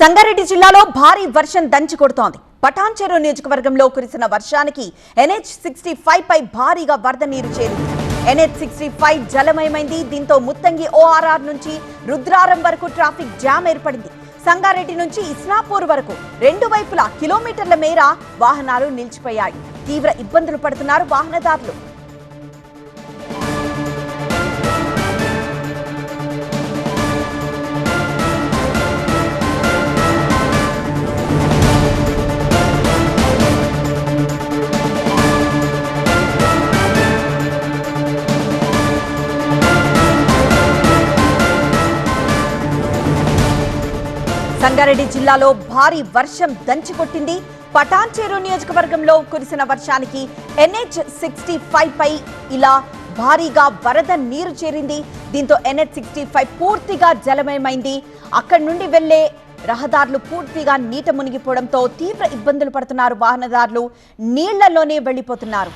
సంగారెడ్డి జిల్లాలో భారీ వర్షం దంచి కొడుతోంది. పటాన్చెరు నియోజకవర్గంలో కురిసిన వర్షానికి ఎన్హెచ్ సిక్స్టీ ఫైవ్ పై భారీగా వరద నీరు చేరింది. ఎన్హెచ్ సిక్స్టీ ఫైవ్ జలమయమైంది. దీంతో ముత్తంగి ఓఆర్ఆర్ నుంచి రుద్రారం వరకు ట్రాఫిక్ జామ్ ఏర్పడింది. సంగారెడ్డి నుంచి ఇస్నాపూర్ వరకు రెండు వైపులా కిలోమీటర్ల మేర వాహనాలు నిలిచిపోయాయి. తీవ్ర ఇబ్బందులు పడుతున్నారు వాహనదారులు. సంగారెడ్డి జిల్లాలో భారీ వర్షం దంచికొట్టింది. పటాన్చేరు నియోజకవర్గంలో కురిసిన వర్షానికి ఎన్హెచ్ సిక్స్టీ ఫైవ్ పై ఇలా భారీగా వరద నీరు చేరింది. దీంతో ఎన్హెచ్ సిక్స్టీ ఫైవ్ పూర్తిగా జలమయమైంది. అక్కడి నుండి వెళ్ళే రహదారులు పూర్తిగా నీట మునిగిపోవడంతో తీవ్ర ఇబ్బందులు పడుతున్నారు. వాహనదారులు నీళ్ళలోనే వెళ్ళిపోతున్నారు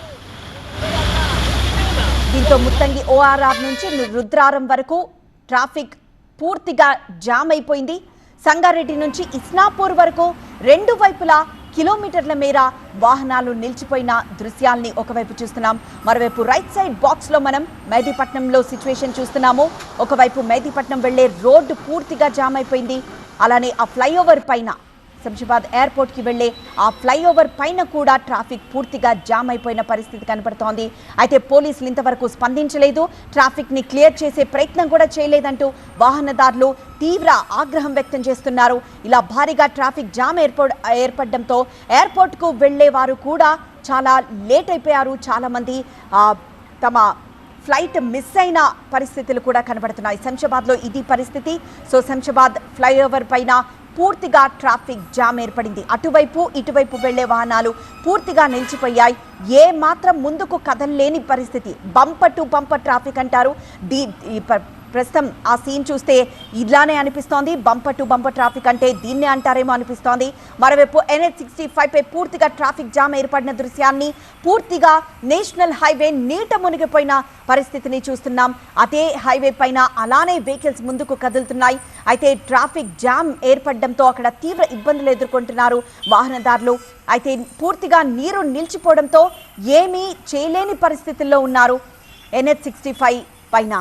దీంతో ముత్తంగి ఓఆర్ఆర్ నుంచి రుద్రారం వరకు ట్రాఫిక్ పూర్తిగా జామ్ అయిపోయింది. సంగారెడ్డి నుంచి ఇస్నాపూర్ వరకు రెండు వైపులా కిలోమీటర్ల మేర వాహనాలు నిలిచిపోయిన దృశ్యాల్ని ఒకవైపు చూస్తున్నాం. మరోవైపు రైట్ సైడ్ బాక్స్లో మనం మెహదీపట్నంలో సిచ్యువేషన్ చూస్తున్నాము. ఒకవైపు మెహదీపట్నం వెళ్ళే రోడ్డు పూర్తిగా జామ్ అయిపోయింది. అలానే ఆ ఫ్లైఓవర్ పైన శంషాబాద్ ఎయిర్పోర్ట్కి వెళ్ళే ఆ ఫ్లైఓవర్ పైన కూడా ట్రాఫిక్ పూర్తిగా జామ్ అయిపోయిన పరిస్థితి కనపడుతోంది. అయితే పోలీసులు ఇంతవరకు స్పందించలేదు. ట్రాఫిక్ని క్లియర్ చేసే ప్రయత్నం కూడా చేయలేదంటూ వాహనదారులు తీవ్ర ఆగ్రహం వ్యక్తం చేస్తున్నారు. ఇలా భారీగా ట్రాఫిక్ జామ్ ఏర్పడ ఏర్పడడంతో ఎయిర్పోర్ట్కు వెళ్ళే వారు కూడా చాలా లేట్ అయిపోయారు. చాలామంది తమ ఫ్లైట్ మిస్ అయిన పరిస్థితులు కూడా కనబడుతున్నాయి. శంషాబాద్లో ఇది పరిస్థితి. సో శంషాబాద్ ఫ్లైఓవర్ పైన పూర్తిగా ట్రాఫిక్ జామ్ ఏర్పడింది. అటువైపు ఇటువైపు వెళ్ళే వాహనాలు పూర్తిగా నిలిచిపోయాయి. ఏ మాత్రం ముందుకు కదలలేని పరిస్థితి. బంపర్ టు బంపర్ ట్రాఫిక్ అంటారు. దీ ప్రస్తుతం ఆ సీన్ చూస్తే ఇలానే అనిపిస్తోంది. బంపర్ టు బంపర్ ట్రాఫిక్ అంటే దీన్నే అంటారేమో అనిపిస్తోంది. మరోవైపు ఎన్హెచ్ సిక్స్టీ ఫైవ్ పై పూర్తిగా ట్రాఫిక్ జామ్ ఏర్పడిన దృశ్యాన్ని పూర్తిగా నేషనల్ హైవే నీట మునిగిపోయిన పరిస్థితిని చూస్తున్నాం. అదే హైవే పైన అలానే వెహికల్స్ ముందుకు కదులుతున్నాయి. అయితే ట్రాఫిక్ జామ్ ఏర్పడడంతో అక్కడ తీవ్ర ఇబ్బందులు ఎదుర్కొంటున్నారు వాహనదారులు. అయితే పూర్తిగా నీరు నిలిచిపోవడంతో ఏమీ చేయలేని పరిస్థితుల్లో ఉన్నారు ఎన్హెచ్ సిక్స్టీ ఫైవ్ పైన.